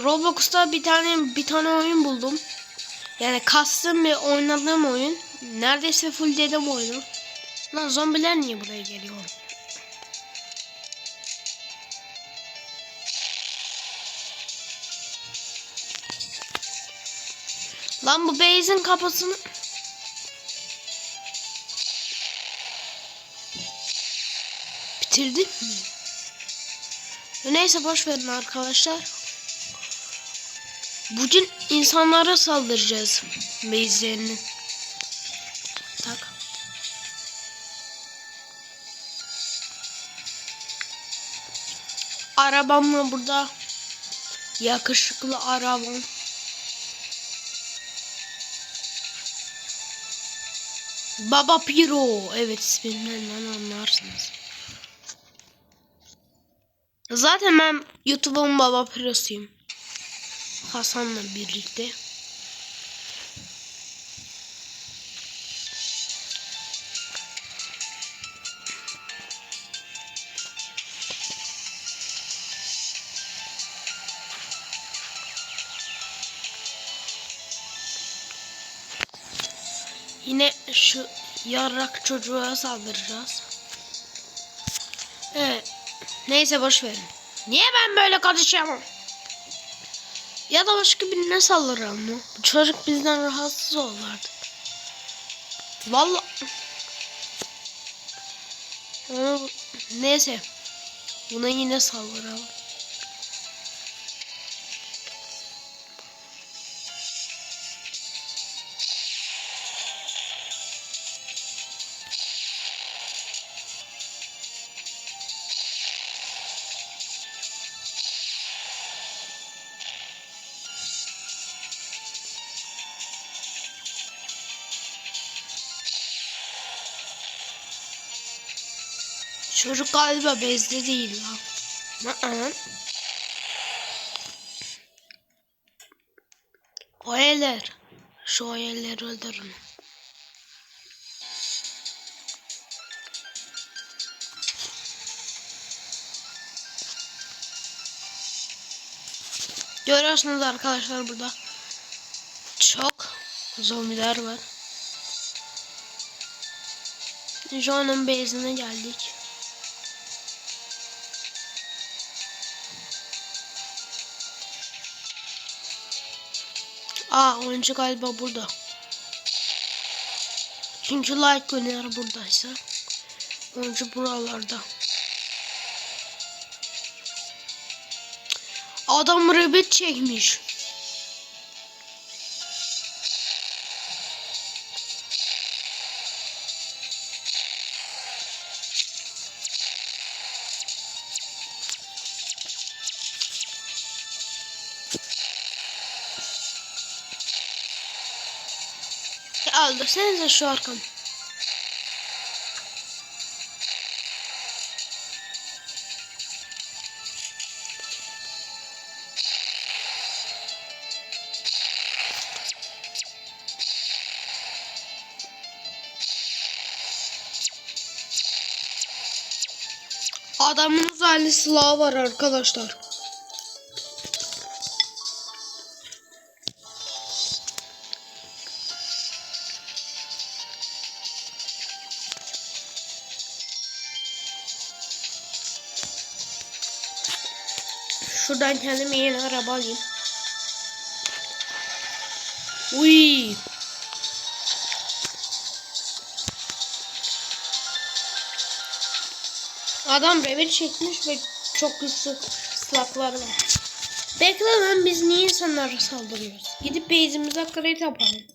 Roblox'ta bir tane bir tane oyun buldum. Yani kastım ve oynadığım oyun. Neredeyse full dedim oyunu. Lan zombiler niye buraya geliyor? Lan bu base'in kapısını... Bitirdik mi? Neyse boş verin arkadaşlar. Bugün insanlara saldıracağız. Base'lerini. Tak. Arabamla burada. Yakışıklı arabam. Baba Piro. Evet isminden anlarsınız. Zaten ben YouTube'un Baba Piro'suyum. Hasan'la birlikte. Yine şu yarrak çocuğa saldıracağız. Evet. Neyse boş verin. Niye ben böyle konuşamam? Ya da başka birine saldıralım mı? Bu çocuk bizden rahatsız oldu artık. Ama bu- Neyse. Buna yine saldıralım. Çocuk galiba bezde değil lan. O eller. Şu elleri öldürün. Görüyorsunuz arkadaşlar burada. Çok zombiler var. John'un base'ine geldik. Aa oyuncu galiba burada. Çünkü like oynar buradaysa. Oyuncu buralarda. Adam rabbit çekmiş. Ya öldürsenize şu arkam. Adamın uzaylı silahı var arkadaşlar. Şuradan kendime yeni araba alayım. Uy. Adam revir çekmiş ve çok güçlü silahlar var. Bekle lan biz niye insanlara saldırıyoruz? Gidip base'imize kredi yapalım.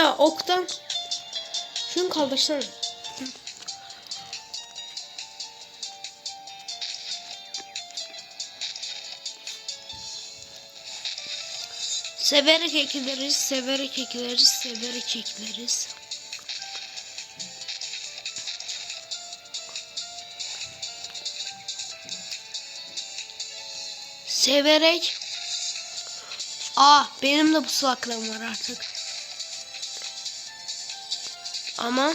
Ya oktan şunu kaldırsana. Severek ekleriz, severek ekleriz, severek ekleriz. Severek. Aa benim de bu sulaklığım var artık. Ama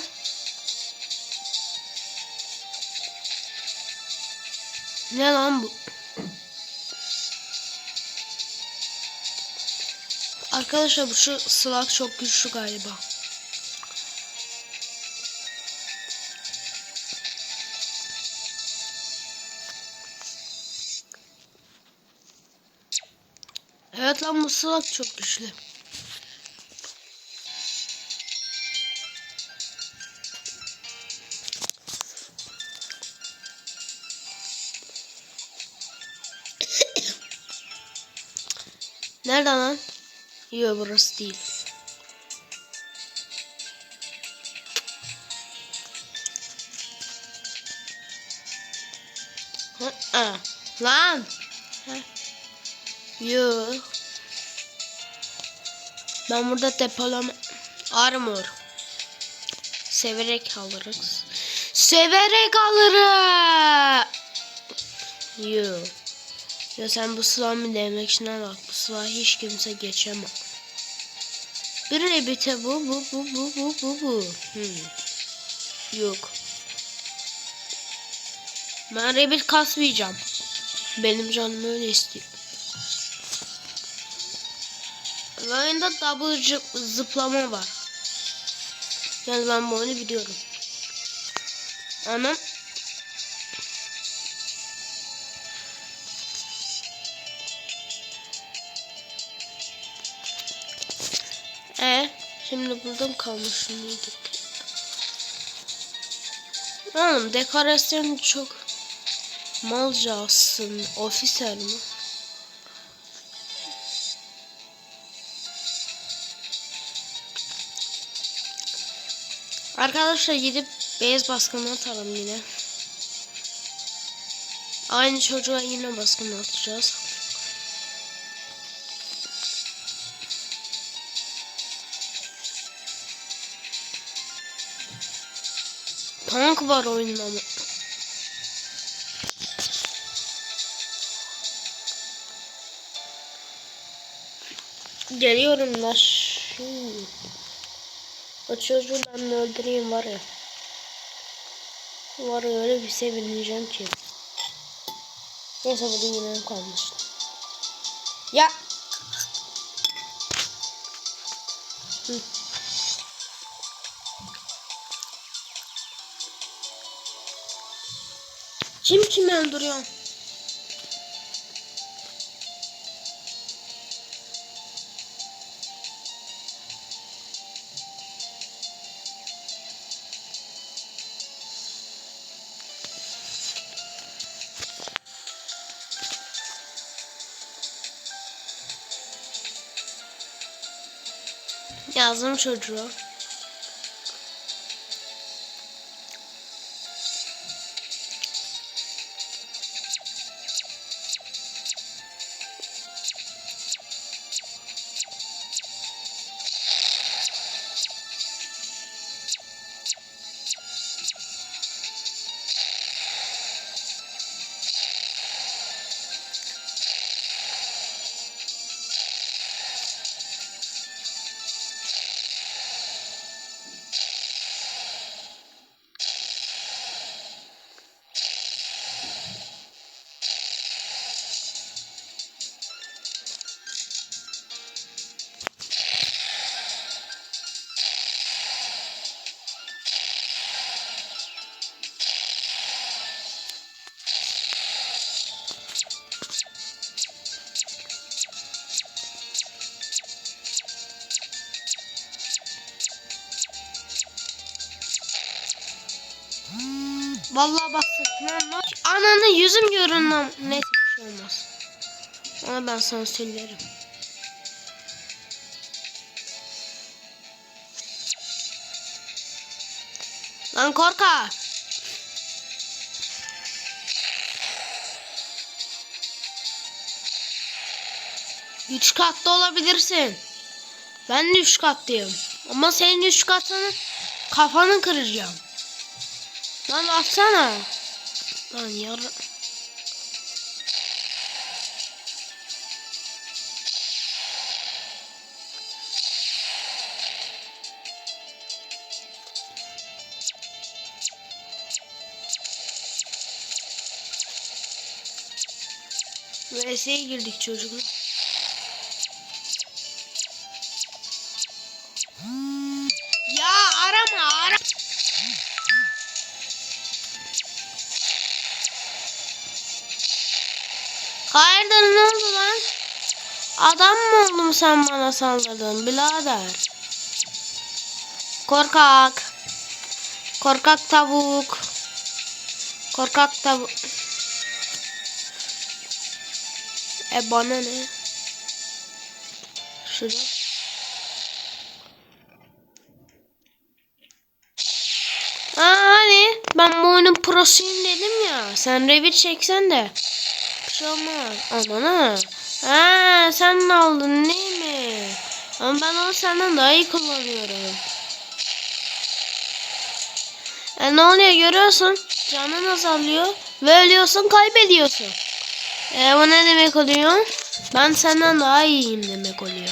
ne lan bu? Arkadaşlar bu şu slug çok güçlü galiba. Evet lan bu slug çok güçlü. Nerede lan? Yok burası değil. Hı -hı. Lan. Yok. Ben burada depolama armor. Severek alırız. Severek alırız. Yok. Ya sen bu silahı denemek için bak. Silahı hiç kimse geçemez. Bir rebite bu bu bu bu bu bu bu. Hmm. Yok. Ben rebit kasmayacağım. Benim canım öyle istiyor. Oyunda double zıp- zıplama var. Yani ben bu oyunu biliyorum. Anam. Şimdi burada mı kalmış mıydık? Oğlum dekorasyon çok malca aslında. Ofiser mi? Arkadaşlar gidip beyaz baskını atalım yine. Aynı çocuğa yine baskını atacağız. Tank var oyunda ama. Geliyorum da şu. O çocuğu ben de öldüreyim var ya. Var ya öyle bir sevineceğim ki. Neyse burada yine kalmış. Ya. Hı. Kim kimi öldürüyor? Yazdım çocuğu. Vallahi bastık. Ananı yüzüm görünmem. Neyse bir şey olmaz. Ama ben sana söylerim. Lan korka. Üç katlı olabilirsin. Ben de üç katlıyım. Ama senin üç katını kafanı kıracağım. Lan atsana. Lan yar... VS'ye girdik çocuklar. Hayırdır ne oldu lan? Adam mı oldum sen bana saldırdın birader? Korkak. Korkak tavuk. Korkak tavuk. E bana ne? Şurada. Aa hani ben bu oyunun prosuyum dedim ya. Sen revir çeksen de. Olmaz. Aman ha. Ha sen aldın değil mi? Ama ben onu senden daha iyi kullanıyorum. E ne oluyor görüyorsun? Canın azalıyor. Ve ölüyorsun kaybediyorsun. E bu ne demek oluyor? Ben senden daha iyiyim demek oluyor.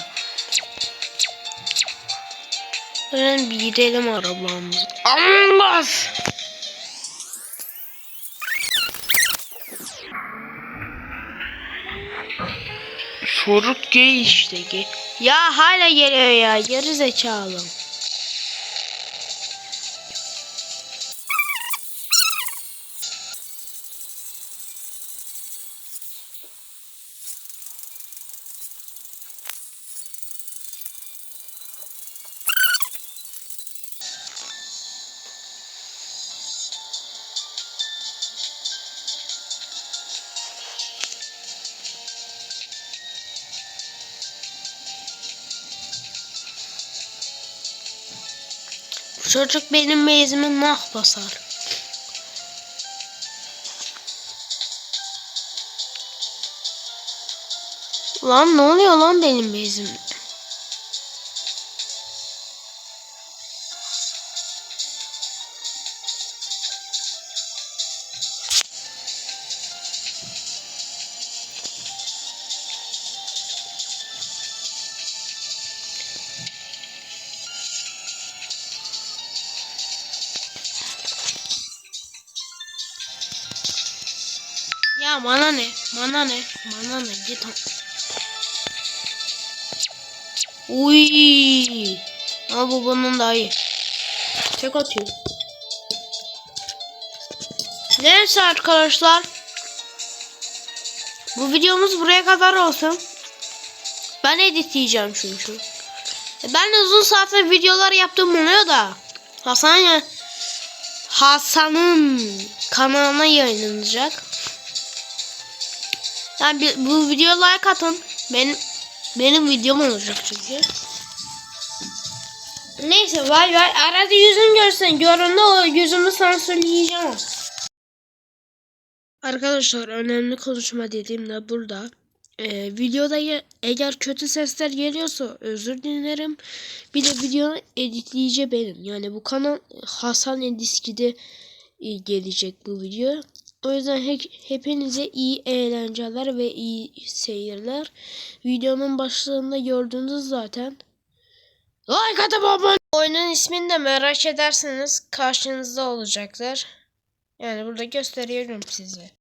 Ben bir gidelim arabamızı. Allah! Çocuk gay işte gay. Ya hala geliyor ya geri zekalı. Çocuk benim bezime nah basar. Lan ne oluyor lan benim bezimde? Ya bana ne? Bana ne? Bana ne? Git. Uy. Ama bu bunun daha iyi. Tek atıyor. Neyse. Bu videomuz buraya kadar olsun. Ben editleyeceğim çünkü. E, Ben de uzun saatler videolar yaptım oluyor da. Hasan. Hasan'ın kanalına yayınlanacak. Yani bir- bu videoya like atın. Benim benim videom olacak çünkü. Neyse vay vay arada yüzüm görsen göründü o yüzümü sansürleyeceğim. Arkadaşlar önemli konuşma dediğimde burada. Ee, videoda eğer kötü sesler geliyorsa özür dilerim. Bir de video editleyeceğim benim. Yani bu kanal Hasan Ediski'de e, gelecek bu video. O yüzden he- hepinize iyi eğlenceler ve iyi seyirler. Videonun başlığında gördünüz zaten. Like atıp abone. Oyunun ismini de merak ederseniz karşınızda olacaktır. Yani burada gösteriyorum size.